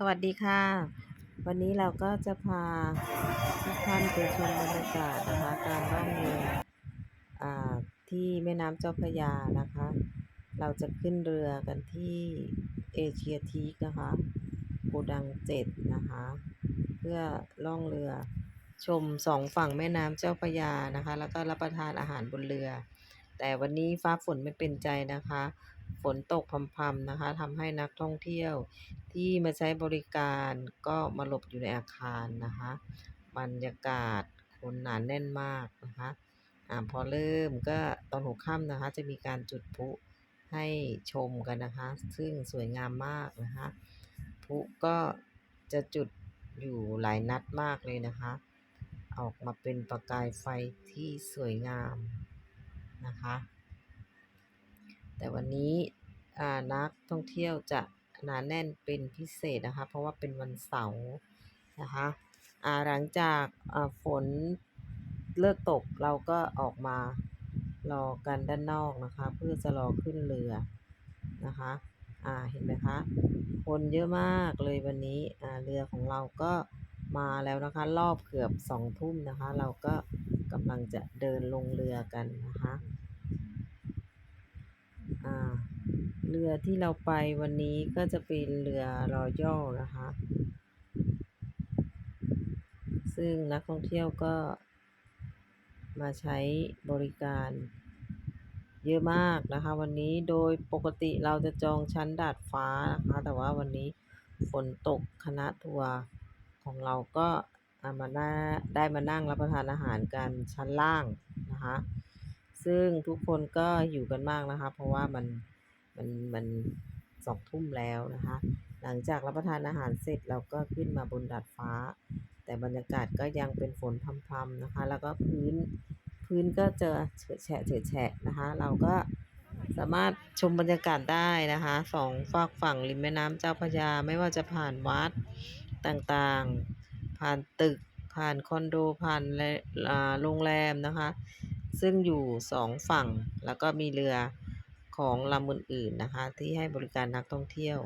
สวัสดีค่ะ วันนี้เราก็จะพาทุกท่านไปชมบรรยากาศนะคะการล่องเรืออที่แม่น้ำเจ้าพระยานะคะ เราจะขึ้นเรือกันที่เอเชียทีกนะคะโกดังเจ็ดนะคะ เพื่อล่องเรือชมสองฝั่งแม่น้ำเจ้าพระยานะคะ แล้วก็รับประทานอาหารบนเรือ แต่วันนี้ฟ้าฝนไม่เป็นใจนะคะ ฝนตกพรำๆนะคะทำให้นักท่องเที่ยวที่มาใช้บริการก็มาหลบอยู่ในอาคารนะคะบรรยากาศคนหนาแน่นมากนะคะอ่าพอเริ่มก็ตอนหัวค่ำนะคะ จะมีการจุดพลุให้ชมกันนะคะ ซึ่งสวยงามมากนะคะพลุก็จะจุดอยู่หลายนัดมากเลยนะคะ ออกมาเป็นประกายไฟที่สวยงามนะคะ แต่วันนี้นักท่องเที่ยวจะหนาแน่นเป็นพิเศษนะคะ เพราะว่าเป็นวันเสาร์นะคะหลังจากฝนเลิกตกเราก็ออกมารอกันด้านนอกนะคะ เพื่อจะรอขึ้นเรือนะคะอ่าเห็นไหมคะ คนเยอะมากเลยวันนี้อ่าเรือของเราก็มาแล้วนะคะ รอบเกือบสองทุ่มนะคะ เราก็กำลังจะเดินลงเรือกันนะคะ เรือที่เราไปวันนี้ก็จะเป็นเรือรอยัลนะคะ ซึ่งนักท่องเที่ยวก็มาใช้บริการเยอะมากนะคะ วันนี้โดยปกติเราจะจองชั้นดาดฟ้านะคะ แต่ว่าวันนี้ฝนตกคณะทัวร์ของเราก็ามาได้ได้มานั่งรับประทานอาหารกันชั้นล่างนะคะ ซึ่งทุกคนก็อยู่กันมากนะคะ เพราะว่ามันมันมันสองทุ่มแล้วนะคะ หลังจากรับประทานอาหารเสร็จเราก็ขึ้นมาบนดาดฟ้า แต่บรรยากาศก็ยังเป็นฝนพรำๆนะคะ แล้วก็พื้นพื้นก็จะเฉอะแฉะเฉอะแฉะนะคะ เราก็สามารถชมบรรยากาศได้นะคะสองฝากฝั่งริมแม่น้ำเจ้าพระยา ไม่ว่าจะผ่านวัดต่างๆ ผ่านตึก ผ่านคอนโด ผ่านและอ่าโรงแรมนะคะ ซึ่งอยู่สองฝั่ง แล้วก็มีเรือของลำอื่นๆนะคะ ที่ให้บริการนักท่องเที่ยว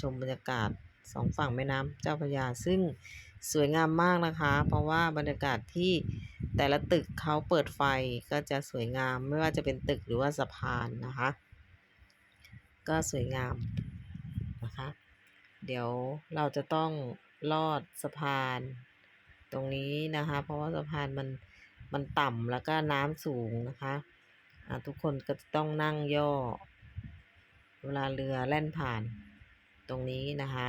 ชมบรรยากาศสองฝั่งแม่น้ำเจ้าพระยา ซึ่งสวยงามมากนะคะ เพราะว่าบรรยากาศที่แต่ละตึกเขาเปิดไฟก็จะสวยงามไม่ว่าจะเป็นตึกหรือว่าสะพานนะคะ ก็สวยงามนะคะ เดี๋ยวเราจะต้องลอดสะพานตรงนี้นะคะ เพราะว่าสะพานมัน มันต่ำแล้วก็น้ำสูงนะคะอ่าทุกคนก็ต้องนั่งย่อ เวลาเรือแล่นผ่านตรงนี้นะคะ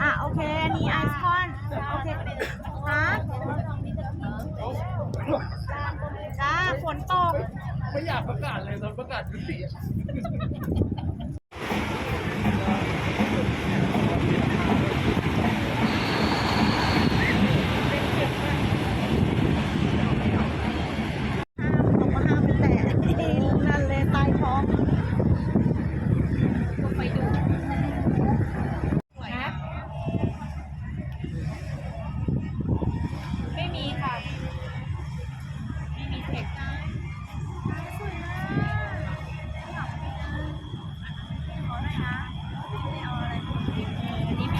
อะโอเค อันนี้ไอซ์คอน โอเคฮะจ้าฝนตก ไม่อยากประกาศเลยตอนประกาศยุติ